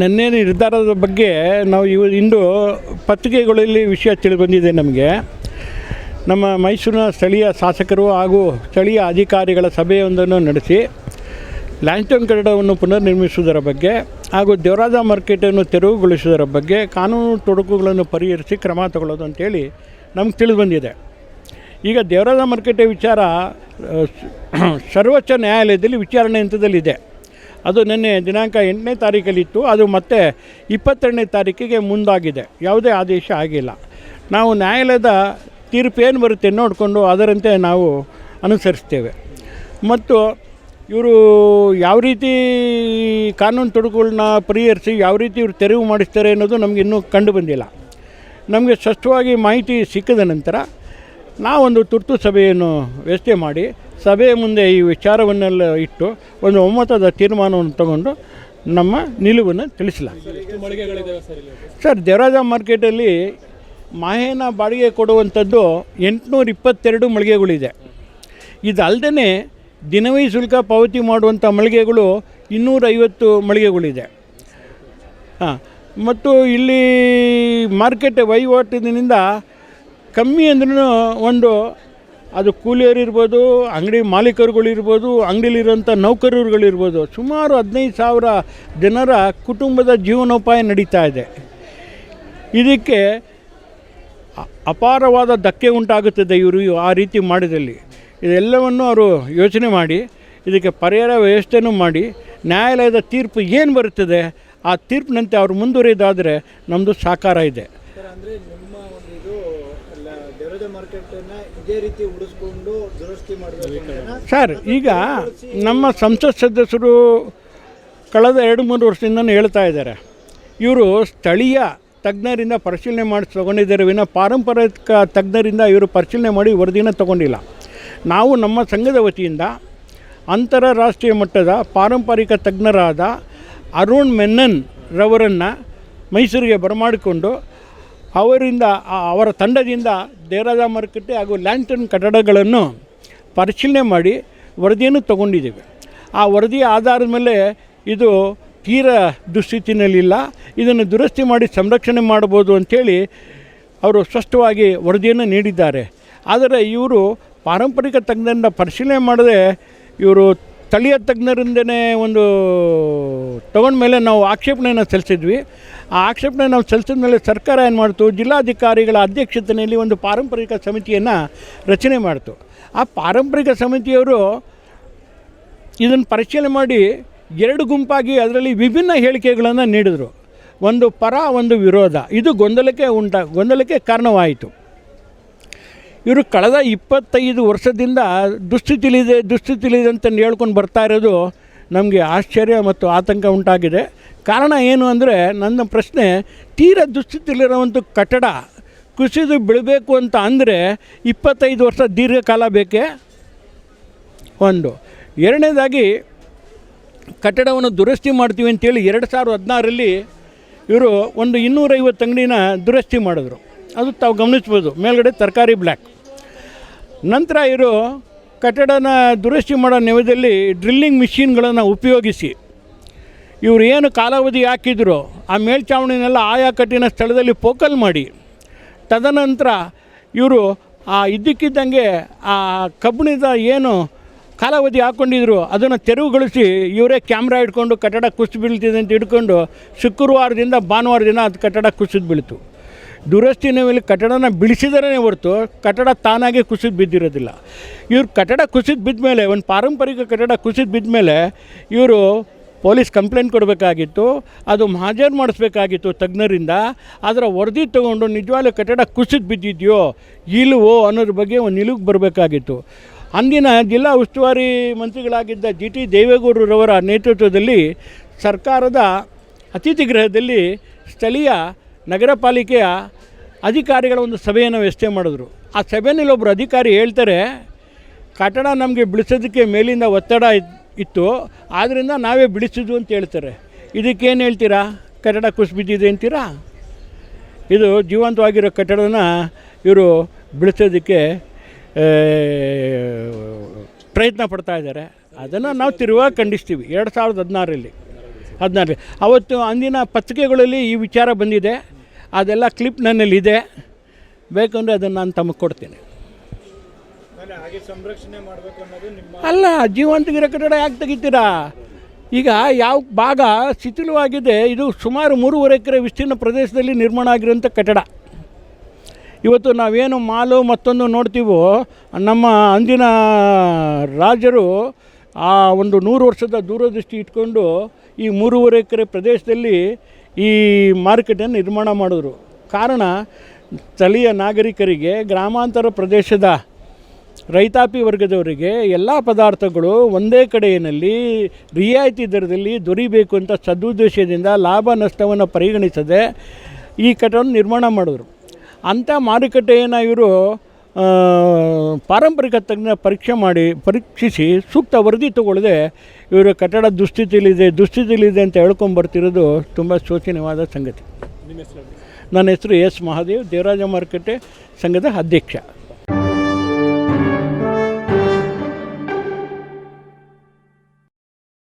ನಿನ್ನೆ ನಿರ್ಧಾರದ ಬಗ್ಗೆ ನಾವು ಇವ ಇಂದು ಪತ್ರಿಕೆಗಳಲ್ಲಿ ವಿಷಯ ತಿಳಿದುಬಂದಿದೆ ನಮಗೆ. ನಮ್ಮ ಮೈಸೂರಿನ ಸ್ಥಳೀಯ ಶಾಸಕರು ಹಾಗೂ ಸ್ಥಳೀಯ ಅಧಿಕಾರಿಗಳ ಸಭೆಯೊಂದನ್ನು ನಡೆಸಿ ಲ್ಯಾಂಡ್ಸ್ಟೋನ್ ಕಟ್ಟಡವನ್ನು ಪುನರ್ನಿರ್ಮಿಸುವುದರ ಬಗ್ಗೆ ಹಾಗೂ ದೇವರಾಜ ಮಾರ್ಕೆಟನ್ನು ತೆರವುಗೊಳಿಸುವುದರ ಬಗ್ಗೆ ಕಾನೂನು ತೊಡಕುಗಳನ್ನು ಪರಿಹರಿಸಿ ಕ್ರಮ ತಗೊಳ್ಳೋದು ಅಂತೇಳಿ ನಮ್ಗೆ ತಿಳಿದು ಬಂದಿದೆ. ಈಗ ದೇವರಾಜ ಮಾರ್ಕೆಟ್ ವಿಚಾರ ಸರ್ವೋಚ್ಚ ನ್ಯಾಯಾಲಯದಲ್ಲಿ ವಿಚಾರಣೆ ಹಂತದಲ್ಲಿದೆ. ಅದು ನಿನ್ನೆ ದಿನಾಂಕ ಎಂಟನೇ ತಾರೀಕಲ್ಲಿತ್ತು. ಅದು ಮತ್ತೆ ಇಪ್ಪತ್ತೆರಡನೇ ತಾರೀಕಿಗೆ ಮುಂದಾಗಿದೆ. ಯಾವುದೇ ಆದೇಶ ಆಗಿಲ್ಲ. ನಾವು ನ್ಯಾಯಾಲಯದ ತೀರ್ಪು ಏನು ಬರುತ್ತೆ ನೋಡಿಕೊಂಡು ಅದರಂತೆ ನಾವು ಅನುಸರಿಸ್ತೇವೆ. ಮತ್ತು ಇವರು ಯಾವ ರೀತಿ ಕಾನೂನು ತೊಡಕುಗಳನ್ನ ಪರಿಹರಿಸಿ ಯಾವ ರೀತಿ ಇವರು ತೆರವು ಮಾಡಿಸ್ತಾರೆ ಅನ್ನೋದು ನಮಗೆ ಇನ್ನೂ ಕಂಡು ಬಂದಿಲ್ಲ. ನಮಗೆ ಸ್ಪಷ್ಟವಾಗಿ ಮಾಹಿತಿ ಸಿಕ್ಕಿದ ನಂತರ ನಾವೊಂದು ತುರ್ತು ಸಭೆಯನ್ನು ವ್ಯವಸ್ಥೆ ಮಾಡಿ ಸಭೆಯ ಮುಂದೆ ಈ ವಿಚಾರವನ್ನೆಲ್ಲ ಇಟ್ಟು ಒಂದು ಒಮ್ಮತದ ತೀರ್ಮಾನವನ್ನು ತಗೊಂಡು ನಮ್ಮ ನಿಲುವನ್ನು ತಿಳಿಸಲಾಗಿದೆ. ಸರ್ ದೇವರಾಜ ಮಾರ್ಕೆಟಲ್ಲಿ ಮಾಹೇನ ಬಾಡಿಗೆ ಕೊಡುವಂಥದ್ದು ಎಂಟುನೂರ ಇಪ್ಪತ್ತೆರಡು ಮಳಿಗೆಗಳಿದೆ. ಇದಲ್ಲದೆ ದಿನವೇ ಶುಲ್ಕ ಪಾವತಿ ಮಾಡುವಂಥ ಮಳಿಗೆಗಳು ಇನ್ನೂರೈವತ್ತು ಮಳಿಗೆಗಳಿದೆ. ಹಾಂ ಮತ್ತು ಇಲ್ಲಿ ಮಾರ್ಕೆಟ್ ವಹಿವಾಟಿನಿಂದ ಕಮ್ಮಿ ಅಂದ್ರೂ ಒಂದು ಅದು ಕೂಲಿಯರಿರ್ಬೋದು, ಅಂಗಡಿ ಮಾಲೀಕರುಗಳಿರ್ಬೋದು ಅಂಗಡಿಲಿರೋಂಥ ನೌಕರರುಗಳಿರ್ಬೋದು, ಸುಮಾರು ಹದಿನೈದು ಸಾವಿರ ಜನರ ಕುಟುಂಬದ ಜೀವನೋಪಾಯ ನಡೀತಾ ಇದೆ. ಇದಕ್ಕೆ ಅಪಾರವಾದ ಧಕ್ಕೆ ಉಂಟಾಗುತ್ತದೆ ಇವರು ಆ ರೀತಿ ಮಾಡಿದಲ್ಲಿ. ಇದೆಲ್ಲವನ್ನು ಅವರು ಯೋಚನೆ ಮಾಡಿ, ಇದಕ್ಕೆ ಪರಿಹಾರ ವ್ಯವಸ್ಥೆನೂ ಮಾಡಿ, ನ್ಯಾಯಾಲಯದ ತೀರ್ಪು ಏನು ಬರುತ್ತದೆ, ಆ ತೀರ್ಪಿನಂತೆ ಅವರು ಮುಂದುವರಿಯೋದಾದರೆ ನಮ್ಮದು ಸಾಕಾರ ಇದೆ ಸರ್ ಅಂದ್ರೆ ನಿಮ್ಮ ಒಂದು ಇದು ಅಲ್ಲ ದೇವರಾಜ ಮಾರ್ಕೆಟನ್ನ ಇದೇ ರೀತಿ ಉಳಿಸ್ಕೊಂಡು ದುರಸ್ತಿ ಮಾಡಬೇಕು ಅಂತ ಸರ್ ಈಗ ನಮ್ಮ ಸಂಸತ್ ಸದಸ್ಯರು ಕಳೆದ ಎರಡು ಮೂರು ವರ್ಷದಿಂದನೂ ಹೇಳ್ತಾ ಇದ್ದಾರೆ. ಇವರು ಸ್ಥಳೀಯ ತಜ್ಞರಿಂದ ಪರಿಶೀಲನೆ ಮಾಡಿ ತೊಗೊಂಡಿದ್ದಾರೆ ವಿನ ಪಾರಂಪರಿಕ ತಜ್ಞರಿಂದ ಇವರು ಪರಿಶೀಲನೆ ಮಾಡಿ ವರದಿನ ತಗೊಂಡಿಲ್ಲ. ನಾವು ನಮ್ಮ ಸಂಘದ ವತಿಯಿಂದ ಅಂತಾರಾಷ್ಟ್ರೀಯ ಮಟ್ಟದ ಪಾರಂಪರಿಕ ತಜ್ಞರಾದ ಅರುಣ್ ಮೆನ್ನನ್ ರವರನ್ನು ಮೈಸೂರಿಗೆ ಬರಮಾಡಿಕೊಂಡು ಅವರಿಂದ ಅವರ ತಂಡದಿಂದ ದೇರಾದ ಮಾರುಕಟ್ಟೆ ಹಾಗೂ ಲ್ಯಾಂಟನ್ ಕಟ್ಟಡಗಳನ್ನು ಪರಿಶೀಲನೆ ಮಾಡಿ ವರದಿಯನ್ನು ತಗೊಂಡಿದ್ದೇವೆ. ಆ ವರದಿಯ ಆಧಾರದ ಮೇಲೆ ಇದು ತೀರ ದುಸ್ಥಿತಿನಲ್ಲಿಲ್ಲ. ಇದನ್ನು ದುರಸ್ತಿ ಮಾಡಿ ಸಂರಕ್ಷಣೆ ಮಾಡ್ಬೋದು ಅಂಥೇಳಿ ಅವರು ಸ್ಪಷ್ಟವಾಗಿ ವರದಿಯನ್ನು ನೀಡಿದ್ದಾರೆ. ಆದರೆ ಇವರು ಪಾರಂಪರಿಕ ತಜ್ಞರಿಂದ ಪರಿಶೀಲನೆ ಮಾಡದೆ ಇವರು ಸ್ಥಳೀಯ ತಜ್ಞರಿಂದನೇ ಒಂದು ತಗೊಂಡ ಮೇಲೆ ನಾವು ಆಕ್ಷೇಪಣೆಯನ್ನು ಸಲ್ಲಿಸಿದ್ವಿ. ಆ ಆಕ್ಷೇಪಣೆ ನಾವು ಸಲ್ಲಿಸಿದ ಮೇಲೆ ಸರ್ಕಾರ ಏನು ಮಾಡ್ತು? ಜಿಲ್ಲಾಧಿಕಾರಿಗಳ ಅಧ್ಯಕ್ಷತೆಯಲ್ಲಿ ಒಂದು ಪಾರಂಪರಿಕ ಸಮಿತಿಯನ್ನು ರಚನೆ ಮಾಡ್ತು. ಆ ಪಾರಂಪರಿಕ ಸಮಿತಿಯವರು ಇದನ್ನು ಪರಿಶೀಲನೆ ಮಾಡಿ ಎರಡು ಗುಂಪಾಗಿ ಅದರಲ್ಲಿ ವಿಭಿನ್ನ ಹೇಳಿಕೆಗಳನ್ನು ನೀಡಿದರು. ಒಂದು ಪರ, ಒಂದು ವಿರೋಧ. ಇದು ಗೊಂದಲಕ್ಕೆ ಉಂಟ, ಗೊಂದಲಕ್ಕೆ ಕಾರಣವಾಯಿತು. ಇವರು ಕಳೆದ ಇಪ್ಪತ್ತೈದು ವರ್ಷದಿಂದ ದುಸ್ಥಿತಿಲಿದೆ ದುಸ್ಥಿತಿಲಿದೆ ಅಂತ ಹೇಳ್ಕೊಂಡು ಬರ್ತಾ ಇರೋದು ನಮಗೆ ಆಶ್ಚರ್ಯ ಮತ್ತು ಆತಂಕ ಉಂಟಾಗಿದೆ. ಕಾರಣ ಏನು ಅಂದರೆ, ನನ್ನ ಪ್ರಶ್ನೆ, ತೀರ ದುಸ್ಥಿತಿಯಲ್ಲಿರುವಂಥ ಕಟ್ಟಡ ಕುಸಿದು ಬೀಳಬೇಕು ಅಂತ ಅಂದರೆ ಇಪ್ಪತ್ತೈದು ವರ್ಷ ದೀರ್ಘಕಾಲ ಬೇಕೇ? ಒಂದು. ಎರಡನೇದಾಗಿ, ಕಟ್ಟಡವನ್ನು ದುರಸ್ತಿ ಮಾಡ್ತೀವಿ ಅಂತೇಳಿ ಎರಡು ಸಾವಿರದ ಹದಿನಾರಲ್ಲಿ ಇವರು ಒಂದು ಇನ್ನೂರೈವತ್ತು ಅಂಗಡಿನ ದುರಸ್ತಿ ಮಾಡಿದ್ರು. ಅದು ತಾವು ಗಮನಿಸ್ಬೋದು. ಮೇಲ್ಗಡೆ ತರಕಾರಿ ಬ್ಲ್ಯಾಕ್ ನಂತರ ಇವರು ಕಟ್ಟಡನ ದುರಸ್ತಿ ಮಾಡೋ ನೆವದಲ್ಲಿ ಡ್ರಿಲ್ಲಿಂಗ್ ಮಿಷಿನ್ಗಳನ್ನು ಉಪಯೋಗಿಸಿ, ಇವರು ಏನು ಕಾಲಾವಧಿ ಹಾಕಿದ್ರು, ಆ ಮೇಲ್ಛಾವಣಿನೆಲ್ಲ ಆಯಾ ಕಟ್ಟಿನ ಸ್ಥಳದಲ್ಲಿ ಫೋಕಲ್ ಮಾಡಿ. ತದನಂತರ ಇವರು ಆ ಇದ್ದಕ್ಕಿದ್ದಂಗೆ ಆ ಕಬ್ಬಿಣದ ಏನು ಕಾಲಾವಧಿ ಹಾಕ್ಕೊಂಡಿದ್ರು ಅದನ್ನು ತೆರವುಗೊಳಿಸಿ ಇವರೇ ಕ್ಯಾಮ್ರಾ ಇಟ್ಕೊಂಡು ಕಟ್ಟಡ ಕುಸಿದು ಬೀಳ್ತಿದೆ ಅಂತ ಹಿಡ್ಕೊಂಡು ಶುಕ್ರವಾರದಿಂದ ಭಾನುವಾರದಿಂದ ಅದು ಕಟ್ಟಡ ಕುಸಿದು ಬೀಳ್ತು. ದುರಸ್ತಿನ ಮೇಲೆ ಕಟ್ಟಡನ ಬಿಡಿಸಿದರೇ ಹೊರತು ಕಟ್ಟಡ ತಾನಾಗೆ ಕುಸಿದು ಬಿದ್ದಿರೋದಿಲ್ಲ. ಇವ್ರು ಕಟ್ಟಡ ಕುಸಿದು ಬಿದ್ದ ಮೇಲೆ, ಒಂದು ಪಾರಂಪರಿಕ ಕಟ್ಟಡ ಕುಸಿದು ಬಿದ್ದ ಮೇಲೆ ಇವರು ಪೊಲೀಸ್ ಕಂಪ್ಲೇಂಟ್ ಕೊಡಬೇಕಾಗಿತ್ತು, ಅದು ಹಾಜರು ಮಾಡಿಸ್ಬೇಕಾಗಿತ್ತು ತಜ್ಞರಿಂದ. ಅದರ ವರದಿ ತಗೊಂಡು ನಿಜವಾಗ್ಲು ಕಟ್ಟಡ ಕುಸಿದು ಬಿದ್ದಿದೆಯೋ ಇಲ್ಲವೋ ಅನ್ನೋದ್ರ ಬಗ್ಗೆ ಒಂದು ನಿಲುವಿಗೆ ಬರಬೇಕಾಗಿತ್ತು. ಅಂದಿನ ಜಿಲ್ಲಾ ಉಸ್ತುವಾರಿ ಮಂತ್ರಿಗಳಾಗಿದ್ದ ಜಿ ಟಿ ದೇವೇಗೌಡರವರ ನೇತೃತ್ವದಲ್ಲಿ ಸರ್ಕಾರದ ಅತಿಥಿ ಗೃಹದಲ್ಲಿ ಸ್ಥಳೀಯ ನಗರ ಪಾಲಿಕೆಯ ಅಧಿಕಾರಿಗಳ ಒಂದು ಸಭೆಯನ್ನು ವ್ಯವಸ್ಥೆ ಮಾಡಿದ್ರು. ಆ ಸಭೆಯಲ್ಲಿ ಒಬ್ಬರು ಅಧಿಕಾರಿ ಹೇಳ್ತಾರೆ, ಕಟ್ಟಡ ನಮಗೆ ಬಿಡಿಸೋದಕ್ಕೆ ಮೇಲಿಂದ ಒತ್ತಡ ಇತ್ತು ಆದ್ದರಿಂದ ನಾವೇ ಬಿಡಿಸಿದ್ವು ಅಂತ ಹೇಳ್ತಾರೆ. ಇದಕ್ಕೇನು ಹೇಳ್ತೀರಾ? ಕಟ್ಟಡ ಕುಸಿಬಿದ್ದಿದೆ ಅಂತೀರಾ? ಇದು ಜೀವಂತವಾಗಿರೋ ಕಟ್ಟಡನ ಇವರು ಬಿಡಿಸೋದಕ್ಕೆ ಪ್ರಯತ್ನ ಪಡ್ತಾ ಇದ್ದಾರೆ. ಅದನ್ನು ನಾವು ತಿರುವಾಗ ಖಂಡಿಸ್ತೀವಿ. ಎರಡು ಸಾವಿರದ ಹದಿನಾರರಲ್ಲಿ. ಹದಿನಾರಲ್ಲಿ ಅವತ್ತು ಅಂದಿನ ಪತ್ರಿಕೆಗಳಲ್ಲಿ ಈ ವಿಚಾರ ಬಂದಿದೆ. ಅದೆಲ್ಲ ಕ್ಲಿಪ್ ನನ್ನಲ್ಲಿದೆ. ಬೇಕಂದರೆ ಅದನ್ನು ನಾನು ತಮಗೆ ಕೊಡ್ತೀನಿ. ಅಲ್ಲ ಜೀವಂತಗಿರೋ ಕಟ್ಟಡ ಯಾಕೆ ತೆಗಿತೀರಾ? ಈಗ ಯಾವ ಭಾಗ ಶಿಥಿಲವಾಗಿದೆ ಇದು ಸುಮಾರು ಮೂರುವರೆ ಎಕರೆ ವಿಸ್ತೀರ್ಣ ಪ್ರದೇಶದಲ್ಲಿ ನಿರ್ಮಾಣ ಆಗಿರೋಂಥ ಕಟ್ಟಡ. ಇವತ್ತು ನಾವೇನು ಮಾಲು ಮತ್ತೊಂದು ನೋಡ್ತೀವೋ ನಮ್ಮ ಅಂದಿನ ರಾಜರು ಆ ಒಂದು ನೂರು ವರ್ಷದ ದೂರದೃಷ್ಟಿ ಇಟ್ಕೊಂಡು ಈ ಮೂರುವರೆ ಎಕರೆ ಪ್ರದೇಶದಲ್ಲಿ ಈ ಮಾರುಕಟ್ಟೆಯನ್ನು ನಿರ್ಮಾಣ ಮಾಡಿದ್ರು. ಕಾರಣ, ಸ್ಥಳೀಯ ನಾಗರಿಕರಿಗೆ, ಗ್ರಾಮಾಂತರ ಪ್ರದೇಶದ ರೈತಾಪಿ ವರ್ಗದವರಿಗೆ ಎಲ್ಲ ಪದಾರ್ಥಗಳು ಒಂದೇ ಕಡೆಯಲ್ಲಿ ರಿಯಾಯಿತಿ ದರದಲ್ಲಿ ದೊರೀಬೇಕು ಅಂತ ಸದುದ್ದೇಶದಿಂದ ಲಾಭ ನಷ್ಟವನ್ನು ಪರಿಗಣಿಸದೆ ಈ ಕಟ್ಟವನ್ನು ನಿರ್ಮಾಣ ಮಾಡಿದ್ರು. ಅಂಥ ಮಾರುಕಟ್ಟೆಯನ್ನು ಇವರು ಪಾರಂಪರಿಕ ತಜ್ಞ ಪರೀಕ್ಷೆ ಮಾಡಿ ಪರೀಕ್ಷಿಸಿ ಸೂಕ್ತ ವರದಿ ತಗೊಳ್ಳದೆ ಇವರು ಕಟ್ಟಡ ದುಸ್ಥಿತಿಯಲ್ಲಿದೆ ದುಸ್ಥಿತಿಯಲ್ಲಿದೆ ಅಂತ ಹೇಳ್ಕೊಂಬರ್ತಿರೋದು ತುಂಬ ಶೋಚನೀಯವಾದ ಸಂಗತಿ. ನನ್ನ ಹೆಸರು ಎಸ್ ಮಹಾದೇವ್ ದೇವರಾಜ ಮಾರುಕಟ್ಟೆ ಸಂಘದ ಅಧ್ಯಕ್ಷ.